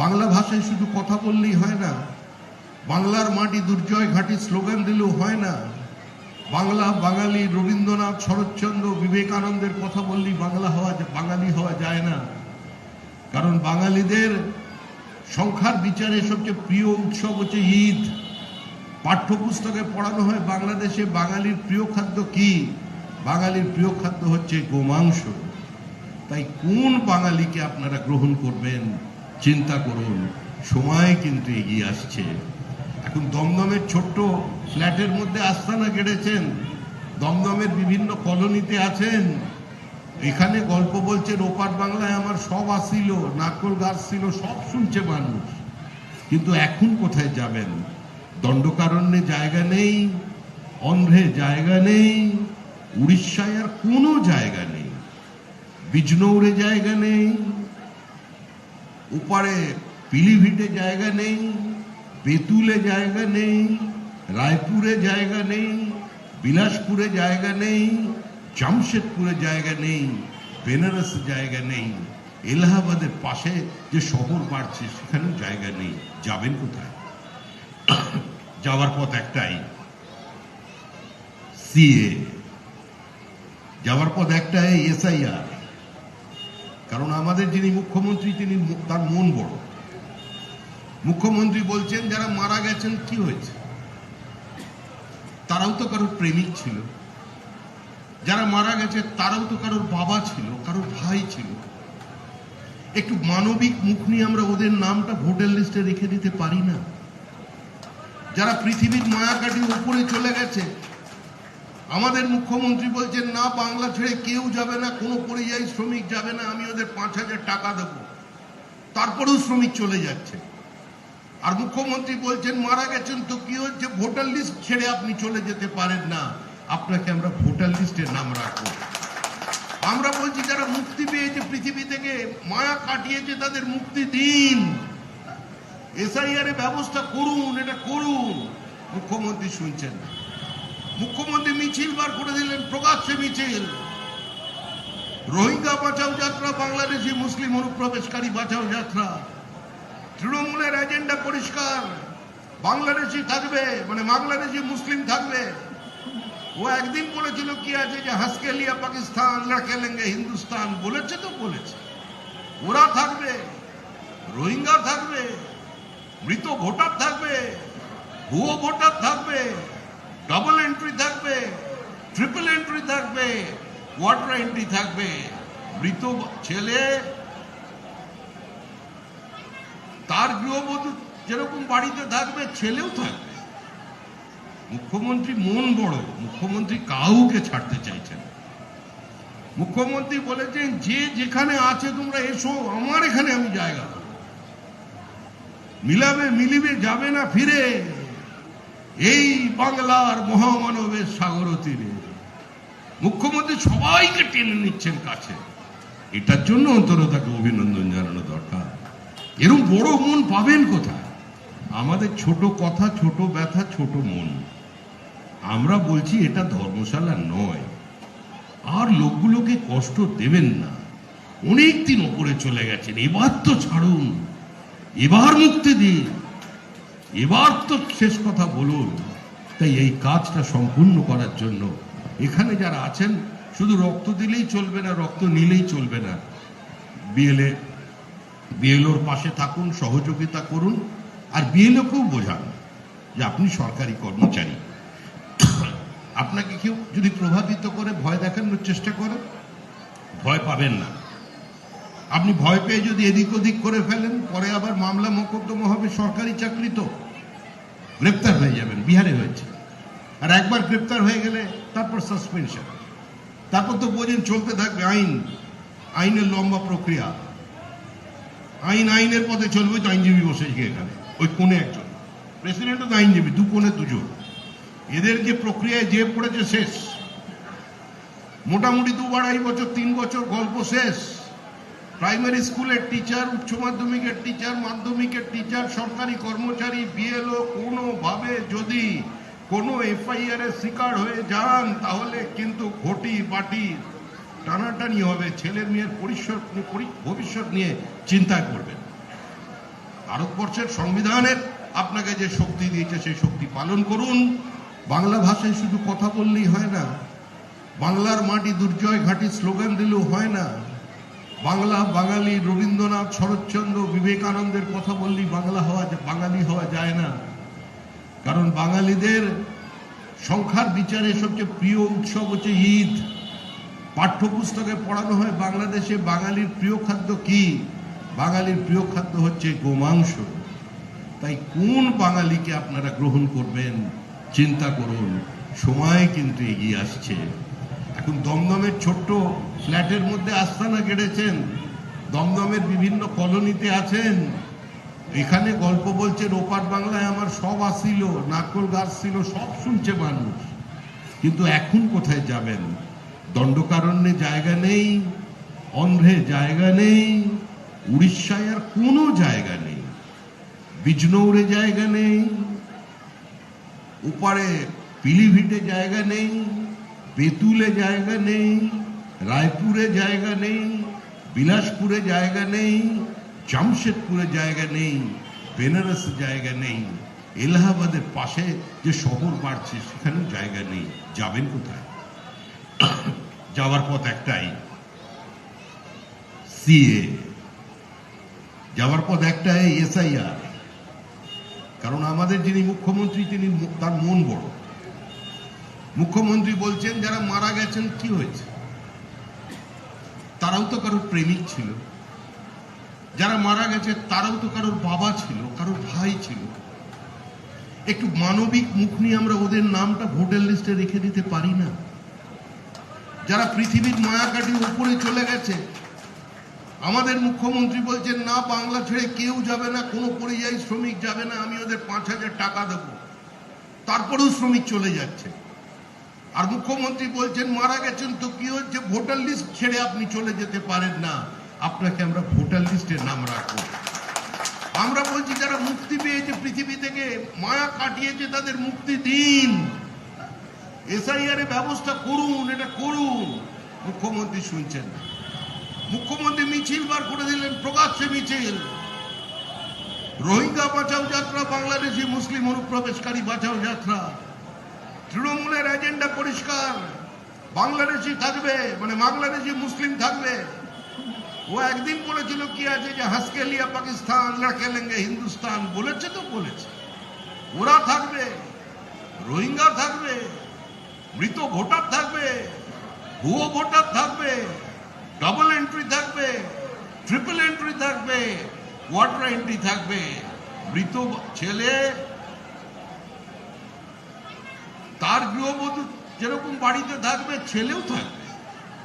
বাংলা ভাষায় শুধু কথা বললেই হয় না, বাংলার মাটি দুর্জয় ঘাটি স্লোগান দিলেও হয় না। বাংলা বাঙালি রবীন্দ্রনাথ শরৎচন্দ্র বিবেকানন্দের কথা বললেই বাংলা হওয়া বাঙালি হওয়া যায় না। কারণ বাঙালিদের সংখ্যার বিচারে সবচেয়ে প্রিয় উৎসব হচ্ছে ঈদ। পাঠ্যপুস্তকে পড়ানো হয় বাংলাদেশে, বাঙালির প্রিয় খাদ্য কি? বাঙালির প্রিয় খাদ্য হচ্ছে গোমাংস। তাই কোন বাঙালিকে আপনারা গ্রহণ করবেন? চিন্তা করুন, সময় কিন্তু এগিয়ে আসছে। এখন দমদমের ছোট্ট ফ্ল্যাটের মধ্যে আস্তানা কেড়েছেন দমদমের বিভিন্ন কলোনিতে আছেন। এখানে গল্প বলছেন ওপার বাংলায় আমার সব আসিল, নারকল গাছ ছিল, সব শুনছে মানুষ। কিন্তু এখন কোথায় যাবেন? দণ্ডকারণ্যে জায়গা নেই, অন্ধ্রে জায়গা নেই, উড়িষ্যায় আর কোনো জায়গা নেই। বিজনৌরে জায়গা নেই উপারে পিলিভিটে জায়গা নেই, বেতুলে জায়গা নেই, রায়পুরে জায়গা নেই, বিলাসপুরে জায়গা নেই, জামশেদপুরে জায়গা নেই, বেনারস জায়গা নেই, এলাহাবাদের পাশে যে শহর বাড়ছে সেখানেও জায়গা নেই। যাবেন কোথায়? যাওয়ার পথ একটাই। সিএ। যাওয়ার পথ একটাই এসআইআর। কারণ আমাদের যিনি মুখ্যমন্ত্রী, তিনি তার মন বড়। মুখ্যমন্ত্রী বলছেন, যারা মারা গেছেন, কি হয়েছে? তারাও তো কারোর প্রেমিক ছিল। যারা মারা গেছে, তারাও তো কারোর বাবা ছিল, কারোর ভাই ছিল। একটু মানবিক মুখ নিয়ে আমরা ওদের নামটা ভোটার লিস্টে রেখে দিতে পারি না। যারা পৃথিবীর মায়া কাটিয়ে উপরে চলে গেছে আমাদের মুখ্যমন্ত্রী বলছেন, না, বাংলা ছেড়ে কেউ যাবে না, কোনো পরিযায়ী শ্রমিক যাবে না, আমি ওদের পাঁচ হাজার টাকা দেব। তারপরেও শ্রমিক চলে যাচ্ছে। আর মুখ্যমন্ত্রী বলছেন, মারা গেছেন তো কি হচ্ছে? ভোটার লিস্ট ছেড়ে আপনি চলে যেতে পারেন না। আপনাকে আমরা ভোটার লিস্টের নাম রাখব। আমরা বলছি, যারা মুক্তি পেয়েছে পৃথিবী থেকে, মায়া কাটিয়েছে তাদের মুক্তি দিন। এসআইআর ব্যবস্থা করুন, এটা করুন। মুখ্যমন্ত্রী শুনছেন না। মুখ্যমন্ত্রী মিছিল বার করে দিলেন, প্রকাশ্যে মিছিল। রোহিঙ্গা বাঁচাও যাত্রা, বাংলাদেশি মুসলিম অনুপ্রবেশকারী বাঁচাও যাত্রা। তৃণমূলের এজেন্ডা পরিষ্কার। বাংলাদেশি থাকবে মানে বাংলাদেশি মুসলিম থাকবে। ও একদিন বলেছিল কি আছে যে, হাসকেলিয়া পাকিস্তান লড়কে লেঙ্গে হিন্দুস্তান, বলেছে তো বলেছে। ওরা থাকবে, রোহিঙ্গা থাকবে, মৃত ভোটার থাকবে, ভুয়ো ভোটার থাকবে। ডাবল এন্ট্রি থাকবে ট্রিপল এন্ট্রি থাকবে কোয়ার্টার এন্ট্রি থাকবে মৃত ছেলে, তার গৃহবধূ যেরকম বাড়িতে থাকবে, ছেলেও থাকবে মুখ্যমন্ত্রী মন বড়, মুখ্যমন্ত্রী কাউকে ছাড়তে চাইছেন। মুখ্যমন্ত্রী বলেছেন, যে যেখানে আছে তোমরা এসো, আমার এখানে আমি জায়গা। মিলাবে, মিলিবে যাবে না ফিরে এই বাংলার মহামানবের সাগর তীরে মুখ্যমন্ত্রী সবাইকে টেনে নিচ্ছেন কাছে। এটার জন্য অন্তত তাকে অভিনন্দন জানানো দরকার। এরকম বড় মন পাবেন কোথায়? আমাদের ছোট কথা, ছোট ব্যথা, ছোট মন। আমরা বলছি এটা ধর্মশালা নয়। আর লোকগুলোকে কষ্ট দেবেন না। অনেক দিন ওপরে চলে গেছেন। এবার তো ছাড়ুন। এবার মুক্তি দিন। এবার তো শেষ কথা বলুন। তাই এই কাজটা সম্পূর্ণ করার জন্য এখানে যারা আছেন, শুধু রক্ত দিলেই চলবে না, রক্ত নিলেই চলবে না। বিএলএ, বিএলওর পাশে থাকুন, সহযোগিতা করুন, আর বিএলওকেও বোঝান যে আপনি সরকারি কর্মচারী। আপনাকে কেউ যদি প্রভাবিত করে, ভয় দেখানোর চেষ্টা করে, ভয় পাবেন না। আপনি ভয় পেয়ে যদি এদিক ওদিক করে ফেলেন, পরে আবার মামলা মোকদ্দমা হবে, সরকারি চাকরি তো। গ্রেপ্তার হয়ে যাবেন, বিহারে হয়েছে। আর একবার গ্রেপ্তার হয়ে গেলে তারপর সাসপেনশন তারপর তো বোঝেন চলতে থাকবে আইন। আইনের লম্বা প্রক্রিয়া। আইন আইনের পথে চলবে তো আইনজীবী বসে এখানে, ওই কোণে একজন। প্রেসিডেন্টও তো আইনজীবী, দু কোণে দুজন। এদের যে প্রক্রিয়ায় যে পড়েছে শেষ। মোটামুটি দু আড়াই বছর, তিন বছর গল্প শেষ। প্রাইমারি স্কুলের টিচার, উচ্চ মাধ্যমিকের টিচার মাধ্যমিকের টিচার, সরকারি কর্মচারী, বিএলও কোনোভাবে যদি কোনো এফআইআর এর শিকার হয়ে যান, তাহলে কিন্তু ঘটি বাটি টানাটানি হবে। ছেলে মেয়ের ভবিষ্যৎ নিয়ে চিন্তায় পড়বেন। ভারতবর্ষের সংবিধানের আপনাকে যে শক্তি দিয়েছে, সেই শক্তি পালন করুন। বাংলা ভাষায় শুধু কথা বললেই হয় না, বাংলার মাটি দুর্জয় ঘাটি স্লোগান দিলেও হয় না। বাংলা বাঙালি রবীন্দ্রনাথ শরৎচন্দ্র বিবেকানন্দের কথা বললেই বাংলা হওয়া বাঙালি হওয়া যায় না। কারণ বাঙালিদের সংখ্যার বিচারে সবচেয়ে প্রিয় উৎসব হচ্ছে ঈদ। পাঠ্যপুস্তকে পড়ানো হয় বাংলাদেশে। বাঙালির প্রিয় খাদ্য কি? বাঙালির প্রিয় খাদ্য হচ্ছে গোমাংস। তাই কোন বাঙালিকে আপনারা গ্রহণ করবেন? চিন্তা করুন, সময় কিন্তু এগিয়ে আসছে। দমদমের ছোট্ট ফ্ল্যাটের মধ্যে আস্তানা গেড়েছেন দমদমের বিভিন্ন কলোনিতে আছেন। এখানে গল্প বলছেন ওপার বাংলায় আমার সব আসিল, নারকল গাছ ছিল, সব শুনছে মানুষ। কিন্তু এখন কোথায় যাবেন? দণ্ডকারণ্যে জায়গা নেই, অন্ধ্রে জায়গা নেই, উড়িষ্যায় আর কোনো জায়গা নেই, বিজনৌরে জায়গা নেই, ওপারে পিলিভিটে জায়গা নেই বেতুলে জায়গা নেই, রায়পুরে জায়গা নেই, বিলাসপুরে জায়গা নেই, জামশেদপুরে জায়গা নেই, বেনারস জায়গা নেই, এলাহাবাদের পাশে যে শহর বাড়ছে সেখানেও জায়গা নেই। যাবেন কোথায়? যাওয়ার পথ একটাই। সিএ। যাওয়ার পথ একটাই এসআইআর। কারণ আমাদের যিনি মুখ্যমন্ত্রী, তিনি তার মন বড়। মুখ্যমন্ত্রী বলছেন, যারা মারা গেছেন, কি হয়েছে? তারাও তো কারোর প্রেমিক ছিল। যারা মারা গেছে, তারাও তো কারোর বাবা ছিল, কারোর ভাই ছিল। একটু মানবিক মুখ নিয়ে আমরা ওদের নামটা ভোটার লিস্টে রেখে দিতে পারি না। যারা পৃথিবীর মায়া কাটিয়ে উপরে চলে গেছে, আমাদের মুখ্যমন্ত্রী বলছেন, না, বাংলা ছেড়ে কেউ যাবে না, কোনো পরিযায়ী শ্রমিক যাবে না, আমি ওদের পাঁচ হাজার টাকা দেব। তারপরেও শ্রমিক চলে যাচ্ছে। আর মুখ্যমন্ত্রী বলছেন, মারা গেছেন তো কি হচ্ছে? ভোটার লিস্ট ছেড়ে আপনি চলে যেতে পারেন না। আপনাকে আমরা ভোটার লিস্টে নাম রাখব। আমরা বলছি, যারা মুক্তি পেয়েছে পৃথিবী থেকে, মায়া কাটিয়েছে তাদের মুক্তি দিন। এসআইআর ব্যবস্থা করুন, এটা করুন। মুখ্যমন্ত্রী শুনছেন মুখ্যমন্ত্রী মিছিল বার করে দিলেন, প্রকাশ্যে মিছিল। রোহিঙ্গা বাঁচাও যাত্রা, বাংলাদেশি মুসলিম অনুপ্রবেশকারী বাঁচাও যাত্রা। তৃণমূলের এজেন্ডা পরিষ্কার। বাংলাদেশি থাকবে মানে বাংলাদেশি মুসলিম থাকবে। ও একদিন বলেছিল কি আছে যে হাসকে লিয়া পাকিস্তান লড়কে লেঙ্গে হিন্দুস্তান, বলেছে তো বলেছে। ওরা থাকবে, রোহিঙ্গা থাকবে, মৃত ভোটার থাকবে, ভুয়ো ভোটার থাকবে ডাবল এন্ট্রি থাকবে ট্রিপল এন্ট্রি থাকবে কোয়ার্টার এন্ট্রি থাকবে। মৃত ছেলে তার গৃহবধূ যেরকম বাড়িতে থাকবে ছেলেও থাকবে।